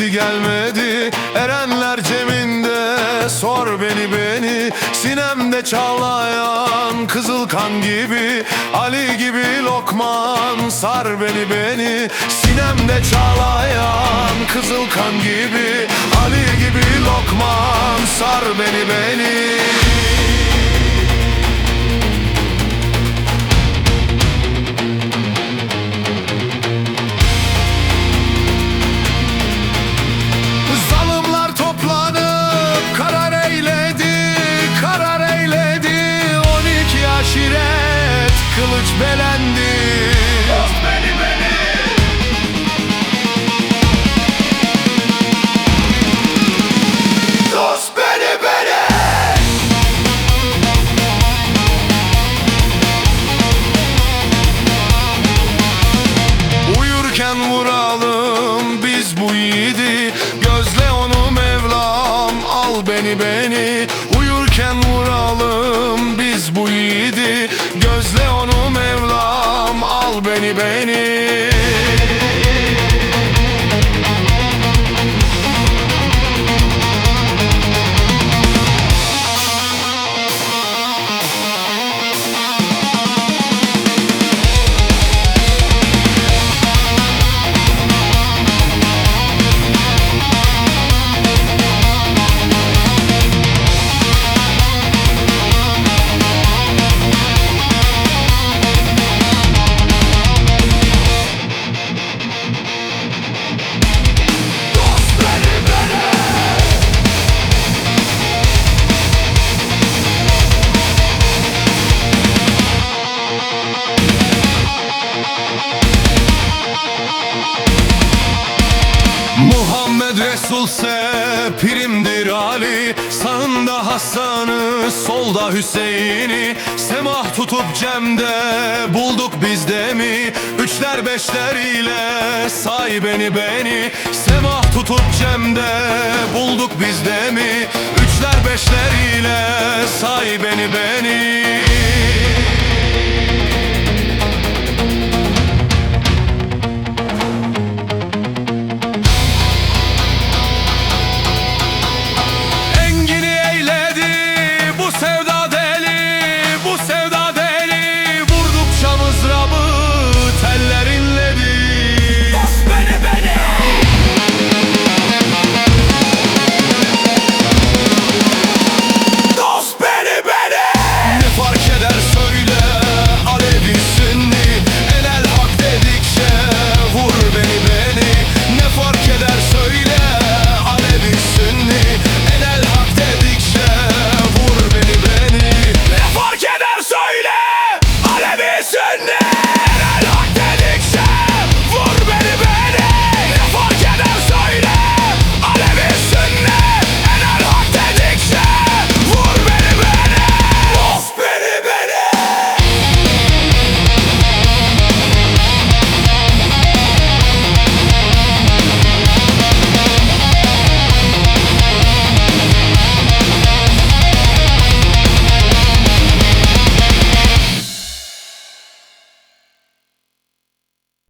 vakti gelmedi. Erenler ceminde sor beni beni. Sinemde çağlayan kızıl kan gibi Ali gibi lokman sar beni beni. Sinemde çağlayan kızıl kan gibi Ali gibi lokman sar beni beni. Uyurken vuralım biz bu yiğidi. Gözle onu Mevlam al beni beni. Uyurken vuralım biz bu yiğidi. Gözle onu Mevlam al beni beni Muhammed Resulse pirimdir Ali. Sağında Hasan'ı solda Hüseyin'i. Semah tutup Cem'de bulduk biz de mi? Üçler beşler ile say beni beni. Semah tutup Cem'de bulduk biz de mi? Üçler beşler Listen